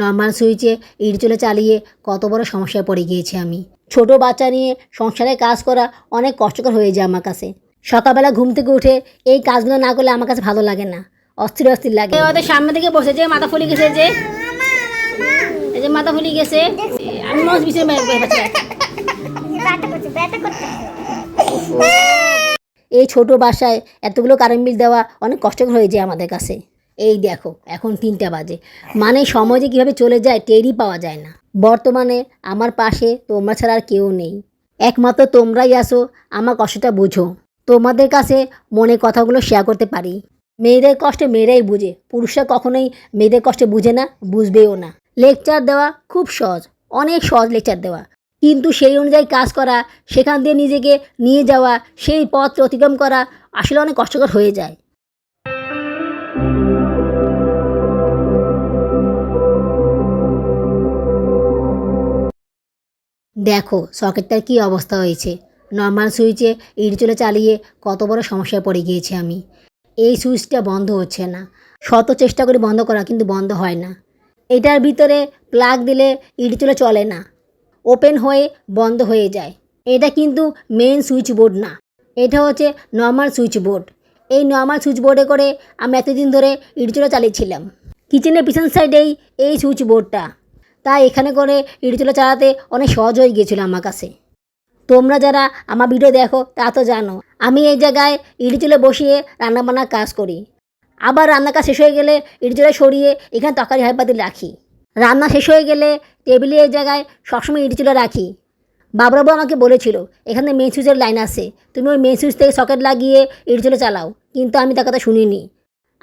Normal সুইচে ইট চলে চালিয়ে কত বড় সমস্যায় পড়ে গিয়েছি আমি। ছোট বাচ্চা নিয়ে সংসারে কাজ করা অনেক কষ্টকর হয়ে যায় আমার কাছে। সকালবেলা ঘুম থেকে উঠে এই কাজগুলো না করলে আমার কাছে ভালো লাগে না। অস্থির অস্থির লাগে। ওদের সামনে থেকে বসে যে মাথা ফুলে গেছে যে। এই যে মাথা ফুলে গেছে। আমি এই ছোট বাসায় এতগুলো কারেন্ট বিল দেওয়া অনেক কষ্টকর হয়ে যায় আমাদের কাছে। এই দেখো, এখন তিনটা বাজে। মানে সময় যে কীভাবে চলে যায় টেরই পাওয়া যায় না। বর্তমানে আমার পাশে তোমরা ছাড়া আর কেউ নেই। একমাত্র তোমরাই আসো আমার কষ্টটা বুঝো। তোমাদের কাছে মনে কথাগুলো শেয়ার করতে পারি। মেয়েদের কষ্টে মেয়েরাই বুঝে, পুরুষরা কখনোই মেয়েদের কষ্টে বুঝে না, বুঝবেও না। লেকচার দেওয়া খুব সহজ, অনেক সহজ লেকচার দেওয়া। কিন্তু সেই অনুযায়ী কাজ করা, সেখান দিয়ে নিজেকে নিয়ে যাওয়া, সেই পথ অতিক্রম করা আসলে অনেক কষ্টকর হয়ে যায়। দেখো, সকেটটার কী অবস্থা হয়েছে। নর্মাল সুইচে ইট চালিয়ে কত বড় সমস্যায় পড়ে গিয়েছি আমি। এই সুইচটা বন্ধ হচ্ছে না। শত চেষ্টা করে বন্ধ করা কিন্তু বন্ধ হয় না। এটার ভিতরে প্লাগ দিলে ইট চলে না। ওপেন হয়ে বন্ধ হয়ে যায়। এটা কিন্তু মেন সুইচ বোর্ড না। এটা হচ্ছে নর্মাল সুইচ বোর্ড এই নর্মাল সুইচ বোর্ডে করে আমি এতদিন ধরে ইটচুলা চালিয়েছিলাম। কিচেনের পিছন সাইডেই এই সুইচ বোর্ডটা তাই এখানে করে ইটচুলা চালাতে অনেক সহজ হয়ে গিয়েছিল আমার কাছে। তোমরা যারা আমার ভিডিও দেখো তা তো জানো, আমি এই জায়গায় ইটচুলে বসিয়ে রান্নাবান্নার কাজ করি। আবার রান্না কাজ শেষ হয়ে গেলে ইটচুলা সরিয়ে এখানে তরকারি হাইপাতি রাখি। রান্না শেষ হয়ে গেলে টেবিলে এই জায়গায় সবসময় ইটচুলা রাখি। বাবরাবু আমাকে বলেছিল, এখানে মেন সুইচের লাইন আছে। তুমি ওই মেন সুইচ থেকে সকেট লাগিয়ে ইটচুলে চালাও। কিন্তু আমি তার কথা শুনিনি।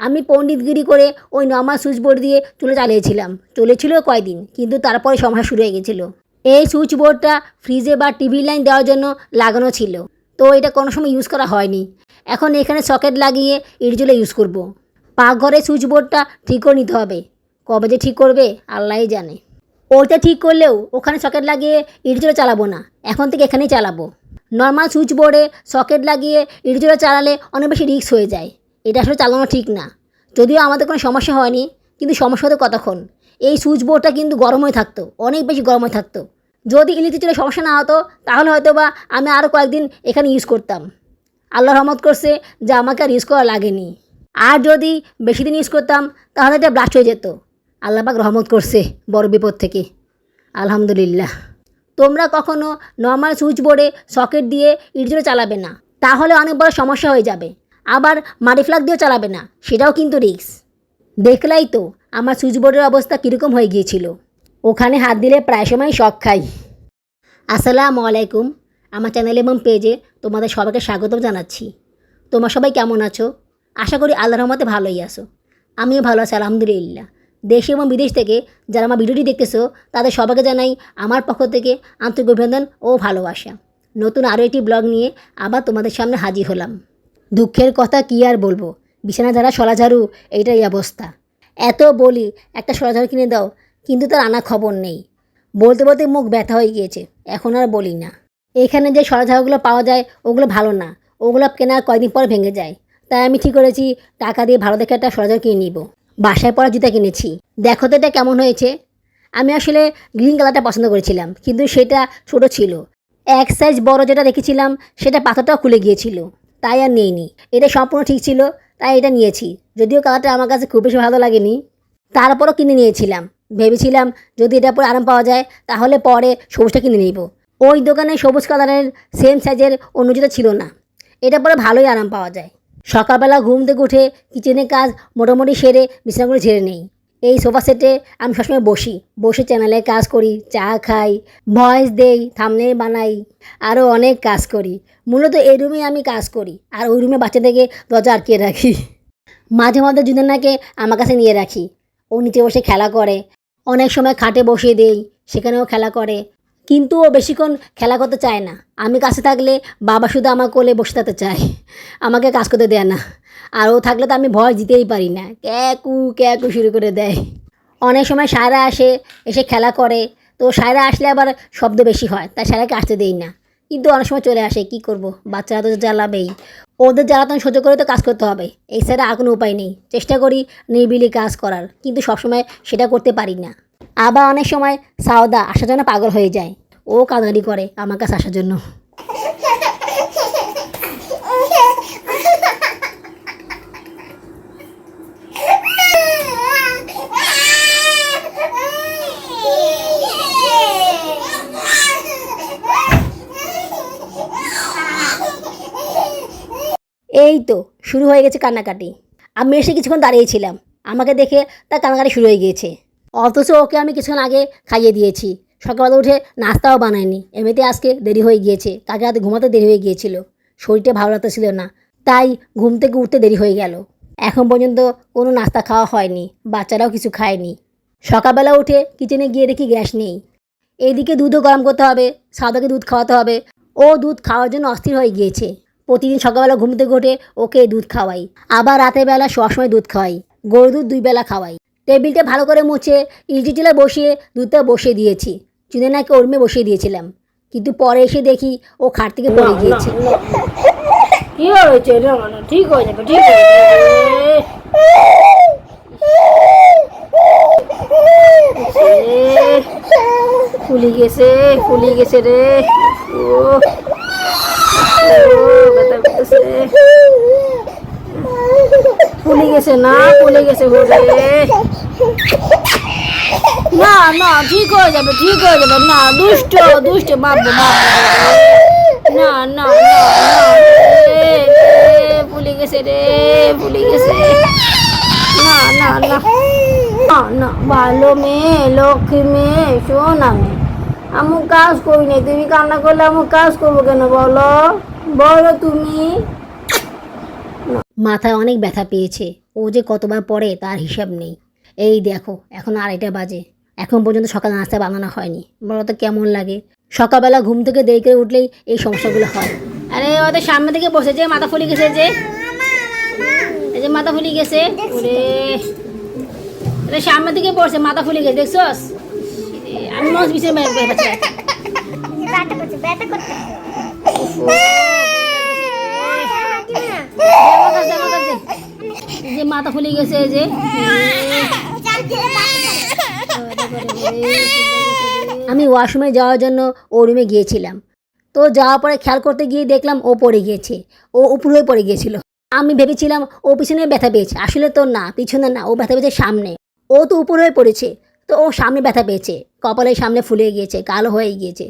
আমি পণ্ডিতগিরি করে ওই নর্মাল সুইচ বোর্ড দিয়ে চুলে চালিয়েছিলাম। চলেছিল কয়দিন, কিন্তু তারপরে সমস্যা শুরু হয়ে গেছিল। এই সুইচ বোর্ডটা ফ্রিজে বা টিভি লাইন দেওয়ার জন্য লাগানো ছিল। তো এটা কোনো সময় ইউজ করা হয়নি। এখন এখানে সকেট লাগিয়ে ইটচুলে ইউজ করব। পাকঘরে সুইচ বোর্ডটা ঠিক করে নিতে হবে। কবে যে ঠিক করবে, আল্লাহই জানে। ওইটা ঠিক করলেও ওখানে সকেট লাগিয়ে ইটজোড়া চালাবো না। এখন থেকে এখানেই চালাবো। নর্মাল সুইচ বোর্ডে সকেট লাগিয়ে ইটজোড়া চালালে অনেক বেশি রিস্ক হয়ে যায়। এটা আসলে চালানো ঠিক না। যদিও আমাদের কোনো সমস্যা হয়নি, কিন্তু সমস্যা হতো কতক্ষণ? এই সুইচ বোর্ডটা কিন্তু গরম হয়ে থাকতো, অনেক বেশি গরম হয়ে থাকতো। যদি ইলেকট্রিকের সমস্যা না হতো, তাহলে হয়তো বা আমি আরও কয়েকদিন এখানে ইউজ করতাম। আল্লাহ রহমত করছে যে আমাকে আর ইউজ করা লাগেনি। আর যদি বেশি দিন ইউজ করতাম, তাহলে এটা ব্লাস্ট হয়ে যেত। আল্লাপাক রহমত করছে বড় বিপদ থেকে। আলহামদুলিল্লাহ। তোমরা কখনো নর্মাল সুইচ বোর্ডে সকেট দিয়ে ইটজোড়ে চালাবে না। তাহলে অনেক বড় সমস্যা হয়ে যাবে। আবার মাটি ফ্লাগ দিয়েও চালাবে না, সেটাও কিন্তু রিস্ক। দেখলাই তো, আমার সুইচবোর্ডের অবস্থা কীরকম হয়ে গিয়েছিল। ওখানে হাত দিলে প্রায় সময় শখ খাই। আসসালামু আলাইকুম। আমার চ্যানেল এবং পেজে তোমাদের সবাইকে স্বাগতম জানাচ্ছি। তোমরা সবাই কেমন আছো? আশা করি আল্লাহ রহমতে ভালোই আছো। আমিও ভালো আছি, আলহামদুলিল্লাহ। দেশ এবং বিদেশ থেকে যারা আমার ভিডিওটি দেখতেছো, তাদের সবাইকে জানাই আমার পক্ষ থেকে আন্তরিক অভিনন্দন ও ভালোবাসা। নতুন আরও একটি ব্লগ নিয়ে আবার তোমাদের সামনে হাজির হলাম। দুঃখের কথা কী আর বলব? বিছানা যারা সলাঝাড়ু এইটাই অবস্থা। এত বলি, একটা সলাঝাড়ু কিনে দাও, কিন্তু তার আনা খবর নেই। বলতে বলতে মুখ ব্যথা হয়ে গিয়েছে, এখন আর বলি না। এখানে যে সলাঝাড়ুগুলো পাওয়া যায়, ওগুলো ভালো না। ওগুলো কেনার কয়দিন পর ভেঙে যায়। তাই আমি ঠিক করেছি, টাকা দিয়ে ভালো দেখে একটা সলাঝাড়ু কিনে নিব। বাসায় পরা জুতা কিনেছি। দেখো তো এটা কেমন হয়েছে। আমি আসলে গ্রিন কালারটা পছন্দ করেছিলাম, কিন্তু সেটা ছোট ছিল। এক সাইজ বড় যেটা দেখেছিলাম, সেটা পাথরটাও খুলে গিয়েছিল। তাই আর নিইনি। এটা সম্পূর্ণ ঠিক ছিল, তাই এটা নিয়েছি। যদিও কালারটা আমার কাছে খুব বেশি ভালো লাগেনি, তারপরও কিনে নিয়েছিলাম। ভেবেছিলাম যদি এটা পরে আরাম পাওয়া যায়, তাহলে পরে সবুজটা কিনে নিব। ওই দোকানে সবুজ কালারের সেম সাইজের অন্য জুতো ছিল না। এটা পরে ভালোই আরাম পাওয়া যায়। সকালবেলা ঘুম থেকে উঠে কিচেনের কাজ মোটামুটি সেরে বিছানাগুলো ঝেড়ে নেই। এই সোফা সেটে আমি সবসময় বসি। বসে চ্যানেলে কাজ করি, চা খাই ভয়েস দেই থামনে বানাই আরও অনেক কাজ করি। মূলত এই রুমে আমি কাজ করি, আর ওই রুমে বাচ্চাদেরকে দরজা আটকে রাখি। মাঝে মাঝে জুদেনাকে আমার কাছে নিয়ে রাখি। ও নিচে বসে খেলা করে। অনেক সময় খাটে বসিয়ে দেই, সেখানেও খেলা করে। কিন্তু ও বেশিক্ষণ খেলা করতে চায় না। আমি কাছে থাকলে বাবা শুধু আমার কোলে বসে থাকতে চায়। আমাকে কাজ করতে দেয় না। আর ও থাকলে তো আমি ভয় দিতেই পারি না। ক্যাকু ক্যাকু শুরু করে দেয়। অনেক সময় সায়রা আসে, এসে খেলা করে। তো সায়রা আসলে আবার শব্দ বেশি হয়, তাই সায়রাকে আসতে দেই না। কিন্তু অনেক সময় চলে আসে, কি করব? বাচ্চারা তো জ্বালাবেই। ওদের জ্বালাতন সহ্য করে তো কাজ করতে হবে। এই ছাড়া আর কোনো উপায় নেই। চেষ্টা করি নির্বিলি কাজ করার, কিন্তু সবসময় সেটা করতে পারি না। আবার অনেক সময় সাওদা আসার জন্য পাগল হয়ে যায়। ও কাঁদারি করে আমার কাছে আসার জন্য। এই তো, শুরু হয়ে গেছে কান্নাকাটি। আমি এসে কিছুক্ষণ দাঁড়িয়েছিলাম আমাকে দেখে তার কান্নাকাটি শুরু হয়ে গিয়েছে। অথচ ওকে আমি কিছুক্ষণ আগে খাইয়ে দিয়েছি। সকালবেলা উঠে নাস্তাও বানায়নি। এমনিতে আজকে দেরি হয়ে গিয়েছে। কালকে রাতে ঘুমাতে দেরি হয়ে গিয়েছিল। শরীরটা ভালো লাগতেছিল না। তাই ঘুম থেকে উঠতে দেরি হয়ে গেল। এখন পর্যন্ত কোনো নাস্তা খাওয়া হয়নি। বাচ্চারাও কিছু খায়নি। সকালবেলা উঠে কিচেনে গিয়ে দেখি গ্যাস নেই। এইদিকে দুধও গরম করতে হবে, সাদাকে দুধ খাওয়াতে হবে। ও দুধ খাওয়ার জন্য অস্থির হয়ে গিয়েছে। প্রতিদিন সকালবেলা ঘুম থেকে উঠে ওকে দুধ খাওয়াই। আবার রাতের বেলা শোয়ার সময় দুধ খাওয়াই। গরু দুধ দুই বেলা খাওয়াই। টেবিলটা ভালো করে মুছে ইজি টিলে বসিয়ে দুধটা বসিয়ে দিয়েছি। চুনে নাকি ওরমে বসিয়ে দিয়েছিলাম। কিন্তু পরে এসে দেখি ও খাট থেকে পড়ে গিয়েছে। কি হয়েছে ঠিক হয়ে যাবে ঠিক হয়ে ফুলি গেছে ফুলি গেছে রে। ও। ফুলে গেছে না ফুলে গেছে ঘরে না না ঠিক হয়ে যাবে ঠিক হয়ে যাবে না দুষ্ট দুষ্ট মারবো মারবো না না না না এ, এ, ফুলে গেছে রে ফুলে গেছে না না না না না ভালো মেয়ে লক্ষ্মী মেয়ে শোন আমি আমি কাজ করি নাই তুমি কান্না করলে আমি কাজ করব কেন বলো বলো তুমি। মাথায় অনেক ব্যথা পেয়েছে। ও যে কতবার পড়ে তার হিসাব নেই। এই দেখো এখন আড়াইটা বাজে। এখন পর্যন্ত সকাল নাস্তা বানানো হয়নি। বলো তো কেমন লাগে? সকালবেলা ঘুম থেকে দেরি করে উঠলেই এই সমস্যাগুলো হয়। আরে ওদের সামনে থেকে বসে যে মাথা ফুলে গেছে যে। এই যে মাথা ফুলে গেছে। ওরে। সামনে থেকে পড়ছে মাথা ফুলে গেছে দেখছস? আমি মজ বিছে যে মাথা ফুলে গেছে যে। আমি ওয়াশরুমে যাওয়ার জন্য ও রুমে গিয়েছিলাম। তো যাওয়ার পরে খেয়াল করতে গিয়ে দেখলাম ও পড়ে গিয়েছে। ও উপরে পড়ে গিয়েছিল। আমি ভেবেছিলাম ও পিছনে ব্যথা পেয়েছে। আসলে তো না, পিছনে না, ও ব্যথা পেয়েছে সামনে। ও তো উপরে হয়ে পড়েছে। তো ও সামনে ব্যথা পেয়েছে। কপালের সামনে ফুলে গিয়েছে, কালো হয়ে গিয়েছে।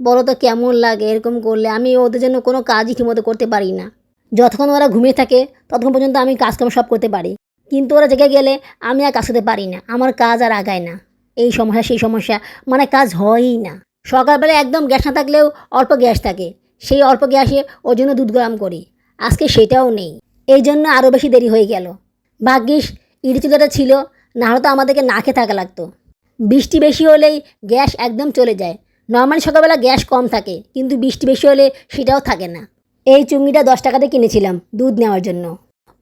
বলো তো কেমন লাগে, এরকম করলে। আমি ওদের জন্য কোনো কাজই ঠিকমতো করতে পারি না। যতক্ষণ ওরা ঘুমিয়ে থাকে, ততক্ষণ পর্যন্ত আমি কাজকাম সব করতে পারি। কিন্তু ওরা জেগে গেলে আমি আর কাজ করতে পারি না। আমার কাজ আর আগায় না। এই সমস্যা, সেই সমস্যা মানে কাজ হয়ই না। সকালবেলা একদম গ্যাস না থাকলেও অল্প গ্যাস থাকে। সেই অল্প গ্যাসে ওর জন্য দুধ গরম করি। আজকে সেটাও নেই। এই জন্য আরও বেশি দেরি হয়ে গেল। ভাগ্যিস ইডি চুলাটা ছিল না হলে তো আমাদেরকে না খেয়ে থাকা লাগতো। বৃষ্টি বেশি হলেই গ্যাস একদম চলে যায়। নর্মালি সকালবেলা গ্যাস কম থাকে, কিন্তু বৃষ্টি বেশি হলে সেটাও থাকে না। এই চুঙ্গিটা দশ টাকাতে কিনেছিলাম দুধ নেওয়ার জন্য।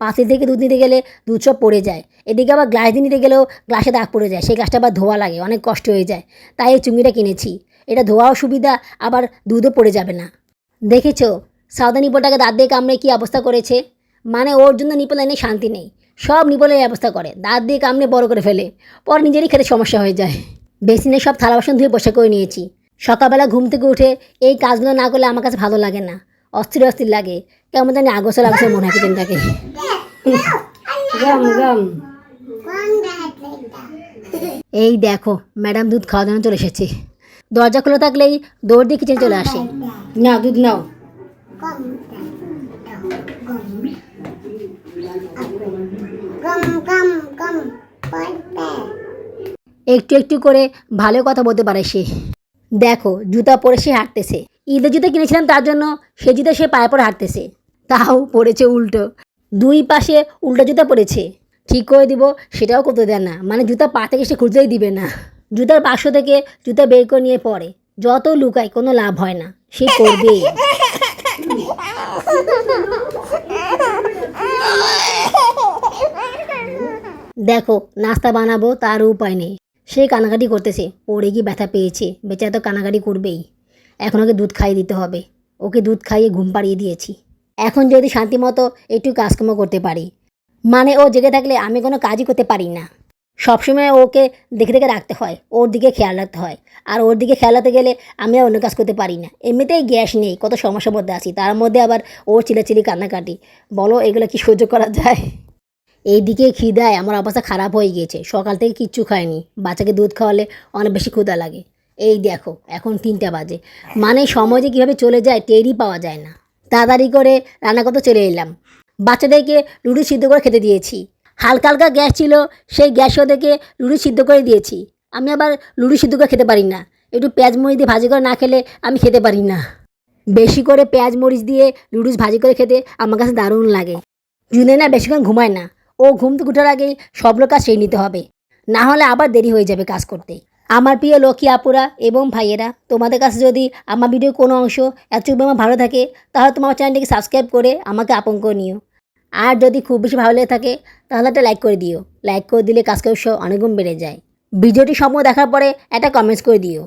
পাশে থেকে দুধ নিতে গেলে দুধ সব পড়ে যায়। এদিকে আবার গ্লাস দিয়ে নিতে গেলেও গ্লাসে দাগ পড়ে যায়, সেই গ্লাসটা আবার ধোয়া লাগে, অনেক কষ্ট হয়ে যায়। তাই এই চুঙ্গিটা কিনেছি। এটা ধোয়াও সুবিধা, আবার দুধও পড়ে যাবে না। দেখেছ সাউদা নিপলটাকে দাঁত দিয়ে কামড়ে কী অবস্থা করেছে? মানে ওর জন্য নিপল লাইনে শান্তি নেই। সব নিপলের ব্যবস্থা করে, দাঁত দিয়ে কামড়ে বড় করে ফেলে। পর নিজেরই খেতে সমস্যা হয়ে যায়। বেসিনে সব থালা বাসন ধুয়ে বসে করে নিয়েছি। সকালবেলা ঘুম থেকে উঠে এই কাজগুলো না করলে আমার কাছে ভালো লাগে না। অস্থির অস্থির লাগে। কেমন জানি আগসল আগসল মনে হয় কিচেনটাকে গাম গাম এই দেখো, ম্যাডাম দুধ খাওয়ার জন্য চলে এসেছে। দরজা খোলা থাকলেই দৌড় দিয়ে কিচেন চলে আসে। না দুধ নাও। একটু একটু করে ভালো কথা বলতে পারে সে। দেখো, জুতা পরে সে হাঁটতেছে। ঈদের জুতা কিনেছিলাম তার জন্য সে জুতা সে পায়ে পরে হাঁটতেছে। তাও পড়েছে উল্টো। দুই পাশে উল্টো জুতা পড়েছে। ঠিক করে দিব, সেটাও করতে দেয় না। মানে জুতা পা থেকে সে খুঁজতেই দিবে না। জুতার বাক্স থেকে জুতা বের করে নিয়ে পড়ে। যত লুকায়, কোনো লাভ হয় না। সে করবেই দেখো, নাস্তা বানাবো, তার উপায় নেই। সে কানাকাটি করতেছে। পড়ে গিয়ে ব্যথা পেয়েছে। বেচারা তো কানাকাটি করবেই। এখন ওকে দুধ খাইয়ে দিতে হবে। ওকে দুধ খাইয়ে ঘুম পাড়িয়ে দিয়েছি। এখন যদি শান্তি মতো একটু কাজকর্ম করতে পারি। মানে ও জেগে থাকলে আমি কোনো কাজই করতে পারি না। সবসময় ওকে দেখে দেখে রাখতে হয়। ওর দিকে খেয়াল রাখতে হয়। আর ওর দিকে খেয়াল রাখতে গেলে আমি আর অন্য কাজ করতে পারি না। এমনিতেই গ্যাস নেই। কত সমস্যার মধ্যে আছি। তার মধ্যে আবার ওর চিলাচিলি কান্নাকাটি। বলো, এগুলো কি সহ্য করা যায়? এইদিকে খিদায় আমার অবস্থা খারাপ হয়ে গিয়েছে। সকাল থেকে কিচ্ছু খাইনি। বাচ্চাকে দুধ খাওয়ালে অনেক বেশি ক্ষুধা লাগে। এই দেখো, এখন তিনটা বাজে। মানে সময় যে কীভাবে চলে যায়, টেরই পাওয়া যায় না। তাড়াতাড়ি করে রান্না করতে চলে এলাম। বাচ্চাদেরকে লুডু সিদ্ধ করে খেতে দিয়েছি। হালকা হালকা গ্যাস ছিল, সেই গ্যাস ওদেরকে লুডু সিদ্ধ করে দিয়েছি। আমি আবার লুডু সিদ্ধ করে খেতে পারি না। একটু পেঁয়াজ মরিচ দিয়ে ভাজি করে না খেলে আমি খেতে পারি না। বেশি করে পেঁয়াজ মরিচ দিয়ে লুডুস ভাজি করে খেতে আমার কাছে দারুণ লাগে। জুনে না বেশিক্ষণ ঘুমায় না। ও ঘুম থেকে উঠার আগেই সব কাজ সেরে নিতে হবে। না হলে আবার দেরি হয়ে যাবে কাজ করতে। আমার প্রিয় লক্ষ্মী আপুরা এবং ভাইয়েরা, তোমাদের কাছে যদি আমার ভিডিও কোনো অংশ এতটুকু আমার ভালো থাকে, তাহলে তোমার চ্যানেলটিকে সাবস্ক্রাইব করে আমাকে আপন করে নিও। আর যদি খুব বেশি ভালো লেগে থাকে, তাহলে একটা লাইক করে দিও। লাইক করে দিলে কাজ অনেক গুণ বেড়ে যায়। ভিডিওটি সম্পূর্ণ দেখার পরে একটা কমেন্টস করে দিও।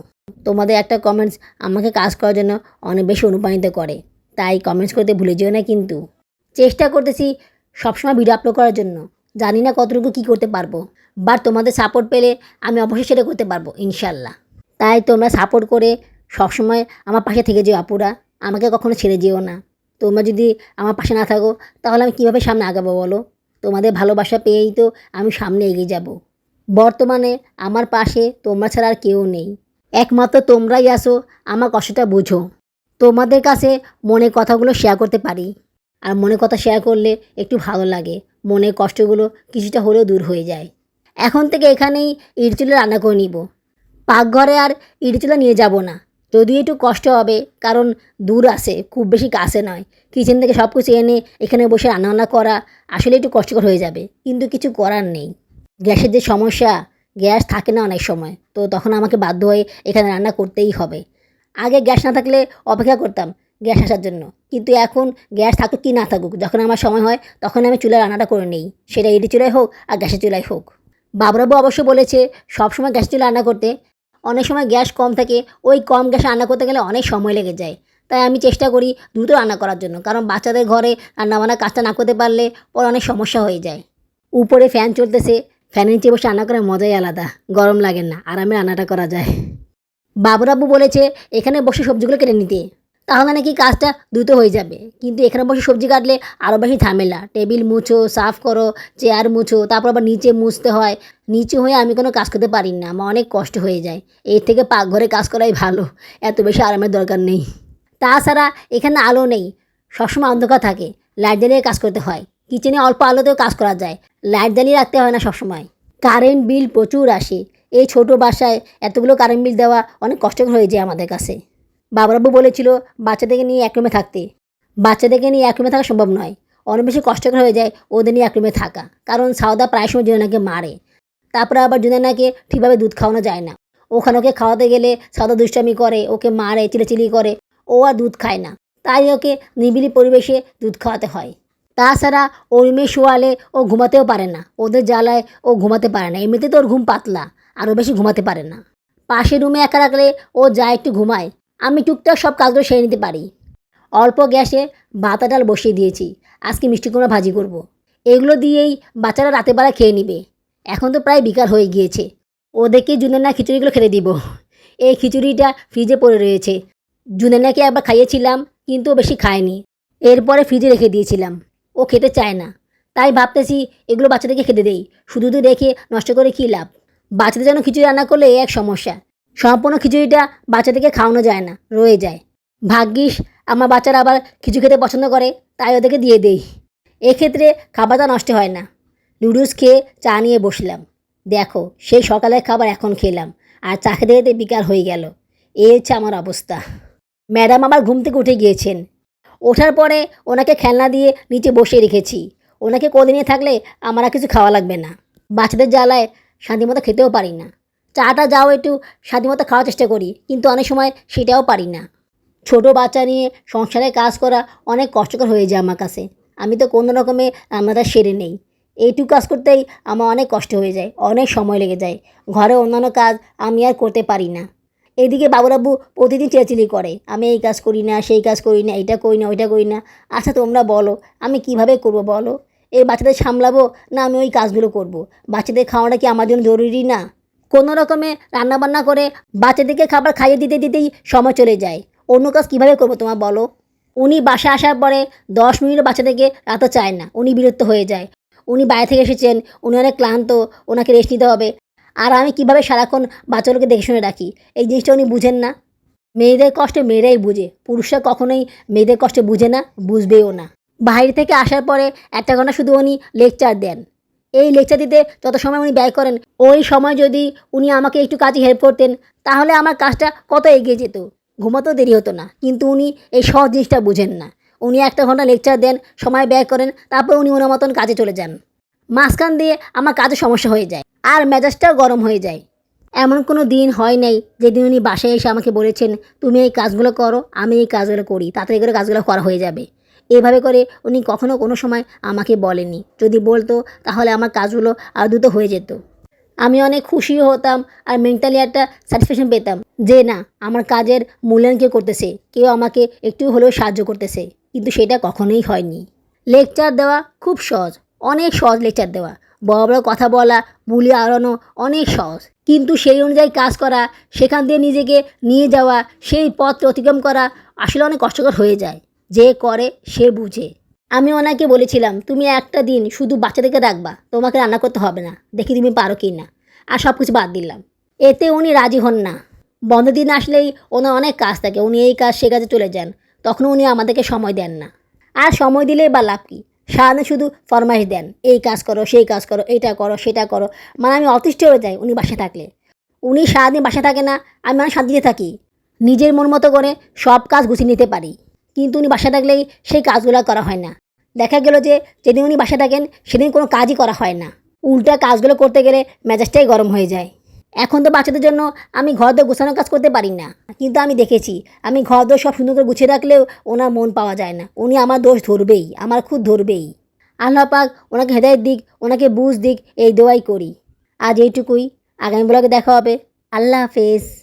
তোমাদের একটা কমেন্টস আমাকে কাজ করার জন্য অনেক বেশি অনুপ্রাণিত করে। তাই কমেন্টস করতে ভুলে যেও না কিন্তু। চেষ্টা করতেছি সবসময় ভিডিও আপলোড করার জন্য। জানি না কতটুকু কী করতে পারব। বাট তোমাদের সাপোর্ট পেলে আমি অবশ্যই সেটা করতে পারব, ইনশাল্লাহ। তাই তোমরা সাপোর্ট করে সবসময় আমার পাশে থেকে যেও আপুরা। আমাকে কখনো ছেড়ে যেও না। তোমরা যদি আমার পাশে না থাকো, তাহলে আমি কীভাবে সামনে আগাবো বলো? তোমাদের ভালোবাসা পেয়েই তো আমি সামনে এগিয়ে যাব। বর্তমানে আমার পাশে তোমরা ছাড়া আর কেউ নেই। একমাত্র তোমরাই আসো আমার কষ্টটা বুঝো। তোমাদের কাছে মনের কথাগুলো শেয়ার করতে পারি। আর মনের কথা শেয়ার করলে একটু ভালো লাগে। মনের কষ্টগুলো কিছুটা হলেও দূর হয়ে যায়। এখন থেকে এখানেই ইটচুলে রান্না করে নিব। পাকঘরে আর ইটচুলা নিয়ে যাব না। যদিও একটু কষ্ট হবে, কারণ দূর আসে খুব বেশি কাছে নয়। কিচেন থেকে সব কিছু এনে এখানে বসে রান্নাবান্না করা আসলে একটু কষ্টকর হয়ে যাবে। কিন্তু কিছু করার নেই। গ্যাসের যে সমস্যা, গ্যাস থাকে না অনেক সময়। তো তখন আমাকে বাধ্য হয়ে এখানে রান্না করতেই হবে। আগে গ্যাস না থাকলে অপেক্ষা করতাম। গ্যাস আসার জন্য। কিন্তু এখন গ্যাস থাকুক কি না থাকুক, যখন আমার সময় হয়, তখন আমি চুলায় রান্নাটা করে নিই। সেটা ইডি চুলায় হোক আর গ্যাসের চুলায় হোক। বাবরাবু অবশ্য বলেছে, সবসময় গ্যাস চুলা রান্না করতে অনেক সময় গ্যাস কম থাকে। ওই কম গ্যাসে রান্না করতে গেলে অনেক সময় লেগে যায়। তাই আমি চেষ্টা করি দ্রুত রান্না করার জন্য, কারণ বাচ্চাদের ঘরে রান্নাবান্না কাজটা না করতে পারলে ওর অনেক সমস্যা হয়ে যায়। উপরে ফ্যান চলতেছে, ফ্যানের নিচে বসে রান্না করার মজাই আলাদা, গরম লাগে না, আরামে রান্নাটা করা যায়। বাবুরাবু বলেছে, এখানে বসে সবজিগুলো কেটে নিতে। তাহলে নাকি কাজটা দ্রুত হয়ে যাবে। কিন্তু এখানে বসে সবজি কাটলে আরও বেশি ঝামেলা। টেবিল মুছো, সাফ করো, চেয়ার মুছো, তারপর আবার নিচে মুছতে হয়। নিচে হয়ে আমি কোনো কাজ করতে পারি না, আমার অনেক কষ্ট হয়ে যায়। এর থেকে পাকঘরে কাজ করাই ভালো, এত বেশি আরামের দরকার নেই। তাছাড়া এখানে আলো নেই, সবসময় অন্ধকার থাকে লাইট জ্বালিয়ে কাজ করতে হয়। কিচেনে অল্প আলোতেও কাজ করা যায় লাইট জ্বালিয়ে রাখতে হয় না সবসময়। কারেন্ট বিল প্রচুর আসে, এই ছোট বাসায় এতগুলো কারেন্ট বিল দেওয়া অনেক কষ্টকর হয়ে যায় আমাদের কাছে। বাবরাবু বলেছিল, বাচ্চাদেরকে নিয়ে এক রুমে থাকতে। বাচ্চাদেরকে নিয়ে এক রুমে থাকা সম্ভব নয়। অনেক বেশি কষ্টকর হয়ে যায় ওদের নিয়ে এক রুমে থাকা, কারণ সাউদা প্রায় সময় জুনাকে মারে। তারপরে আবার জুনানাকে ঠিকভাবে দুধ খাওয়ানো যায় না। ওখানে ওকে খাওয়াতে গেলে সাউদা দুষ্টামি করে, ওকে মারে, চিলেচিলি করে, ও আর দুধ খায় না। তাই ওকে নিবিলি পরিবেশে দুধ খাওয়াতে হয়। তাছাড়া ও রুমে শোয়ালে ও ঘুমাতেও পারে না। ওদের জ্বালায় ও ঘুমাতে পারে না। এমনিতে তো ওর ঘুম পাতলা আরও বেশি ঘুমাতে পারে না। পাশের রুমে একা রাখলে ও যায় একটু ঘুমায় আমি টুকটাক সব কাজগুলো সেরে নিতে পারি। অল্প গ্যাসে ভাতা ডাল বসিয়ে দিয়েছি। আজকে মিষ্টি কুমড়া ভাজি করব। এগুলো দিয়েই বাচ্চারা রাতে বেলা খেয়ে নিবে। এখন তো প্রায় বিকাল হয়ে গিয়েছে। ওদেরকে জুনেনা খিচুড়িগুলো খেতে দিব। এই খিচুড়িটা ফ্রিজে পড়ে রয়েছে। জুনেনাকে একবার খাইয়েছিলাম, কিন্তু বেশি খায়নি। এরপরে ফ্রিজে রেখে দিয়েছিলাম। ও খেতে চায় না। তাই ভাবতেছি এগুলো বাচ্চাদেরকে খেতে দেই। শুধু শুধু রেখে নষ্ট করে কী লাভ? বাচ্চাদের জন্য খিচুড়ি রান্না করলে এক সমস্যা। সম্পূর্ণ খিচুড়িটা বাচ্চাদেরকে খাওয়ানো যায় না, রয়ে যায়। ভাগ্যিস, আমার বাচ্চারা আবার খিচুড়ি খেতে পছন্দ করে, তাই ওদেরকে দিয়ে দেই। এক্ষেত্রে খাবারটা নষ্ট হয় না। নুডলস খেয়ে চা নিয়ে বসলাম। দেখো, সেই সকালের খাবার এখন খেলাম, আর চা খেতে খেতে বিকাল হয়ে গেল। এই হচ্ছে আমার অবস্থা। ম্যাডাম আবার ঘুম থেকে উঠে গিয়েছেন। ওঠার পরে ওনাকে খেলনা দিয়ে নিচে বসিয়ে রেখেছি। ওনাকে কোলে নিয়ে থাকলে আমার আর কিছু খাওয়া লাগবে না। বাচ্চাদের জ্বালায় শান্তিমতো খেতেও পারি না। চাটা যাও একটু স্বাধীনতা খাওয়ার চেষ্টা করি, কিন্তু অনেক সময় সেটাও পারি না। ছোট বাচ্চা নিয়ে সংসারে কাজ করা অনেক কষ্টকর হয়ে যায় আমার কাছে। আমি তো কোনো রকমে রান্নাটা সেরে নেই। এইটুকু কাজ করতেই আমার অনেক কষ্ট হয়ে যায়, অনেক সময় লেগে যায়। ঘরে অন্যান্য কাজ আমি আর করতে পারি না। এইদিকে বাবুরাব্বু প্রতিদিন চেঁচিলি করে, আমি এই কাজ করি না, সেই কাজ করি না, এইটা করি না, ওইটা করি না। আচ্ছা তোমরা বলো, আমি কীভাবে করব বলো? এই বাচ্চাদের সামলাবো না আমি ওই কাজগুলো করব। বাচ্চাদের খাওয়াটা কি আমার জন্য জরুরি না? কোনো রকমে রান্নাবান্না করে বাচ্চাদেরকে খাবার খাইয়ে দিতে দিতেই সময় চলে যায়। অন্য কাজ কীভাবে করব তোমার বলো? উনি বাসা আসার পরে দশ মিনিটও বাচ্চাদেরকে রাতে চায় না। উনি বিরক্ত হয়ে যায়। উনি বাইরে থেকে এসেছেন। উনি অনেক ক্লান্ত। ওনাকে রেস্ট নিতে হবে। আর আমি কীভাবে সারাক্ষণ বাচ্চাগুলোকে দেখে শুনে রাখি? এই জিনিসটা উনি বুঝেন না। মেয়েদের কষ্টে মেয়েরাই বুঝে। পুরুষরা কখনোই মেয়েদের কষ্টে বুঝে না, বুঝবেও না। বাইরে থেকে আসার পরে একটা ঘণ্টা শুধু উনি লেকচার দেন। এই লেকচার দিতে যত সময় উনি ব্যয় করেন, ওই সময় যদি উনি আমাকে একটু কাজে হেল্প করতেন, তাহলে আমার কাজটা কত এগিয়ে যেত? ঘুমাতেও দেরি হতো না, কিন্তু উনি এই সহজ জিনিসটা বুঝেন না। উনি একটা ঘণ্টা লেকচার দেন, সময় ব্যয় করেন, তারপর উনি ওনার মতন কাজে চলে যান। মাঝখান দিয়ে আমার কাজে সমস্যা হয়ে যায়, আর মেজাজটাও গরম হয়ে যায়। এমন কোনো দিন হয় নাই, যেদিন উনি বাসায় এসে আমাকে বলেছেন, তুমি এই কাজগুলো করো, আমি এই কাজগুলো করি, তাড়াতাড়ি করে কাজগুলো করা হয়ে যাবে। এভাবে করে উনি কখনো কোনো সময় আমাকে বলেনি যদি বলতো, তাহলে আমার কাজগুলো আর দ্রুত হয়ে যেত। আমি অনেক খুশিও হতাম আর মেন্টালি একটা স্যাটিসফ্যাকশন পেতাম যে, না, আমার কাজের মূল্যায়ন কেউ করতেছে। কেউ আমাকে একটু হলেও সাহায্য করতেছে। কিন্তু সেটা কখনোই হয়নি। লেকচার দেওয়া খুব সহজ। অনেক সহজ লেকচার দেওয়া। বড় বড় কথা বলা, বুলি আড়ানো অনেক সহজ। কিন্তু সেই অনুযায়ী কাজ করা, সেখান দিয়ে নিজেকে নিয়ে যাওয়া, সেই পথ অতিক্রম করা আসলে অনেক কষ্টকর হয়ে যায়। যে করে, সে বুঝে। আমি ওনাকে বলেছিলাম, তুমি একটা দিন শুধু বাচ্চাদেরকে রাখবা, তোমাকে রান্না করতে হবে না, দেখি তুমি পারো কি না। আর সব কিছু বাদ দিলাম। এতে উনি রাজি হন না। বন্ধ দিন আসলেই ওনার অনেক কাজ থাকে, উনি এই কাজ, সে কাজে চলে যান। তখন উনি আমাদেরকে সময় দেন না। আর সময় দিলেই বা লাভ কী? সারাদিন শুধু ফরমাইশ দেন, এই কাজ করো, সেই কাজ করো এইটা করো, সেটা করো। মানে আমি অতিষ্ঠ হয়ে যাই উনি বাসায় থাকলে। উনি সারাদিন বাসায় থাকে না, আমি অনেক শান্তিতে থাকি। নিজের মন মতো করে সব কাজ গুছিয়ে নিতে পারি। কিন্তু উনি বাসায় থাকলেই সেই কাজগুলো করা হয় না। দেখা গেল যে যেদিন উনি বাসায় থাকেন, সেদিন কোনো কাজই করা হয় না। উল্টা কাজগুলো করতে গেলে মেজাজটাই গরম হয়ে যায়। এখন তো বাচ্চাদের জন্য আমি ঘর দোর গোছানোর কাজ করতে পারি না। কিন্তু আমি দেখেছি, আমি ঘর দোর সব সুন্দর করে গুছিয়ে রাখলেও ওনার মন পাওয়া যায় না। উনি আমার দোষ ধরবেই, আমার খুব ধরবেই। আল্লাহ পাক ওনাকে হেদায়ত দিক, ওনাকে বুঝ দিক, এই দোয়াই করি। আজ এইটুকুই। আগামী ব্লগে দেখা হবে। আল্লাহ হাফেজ।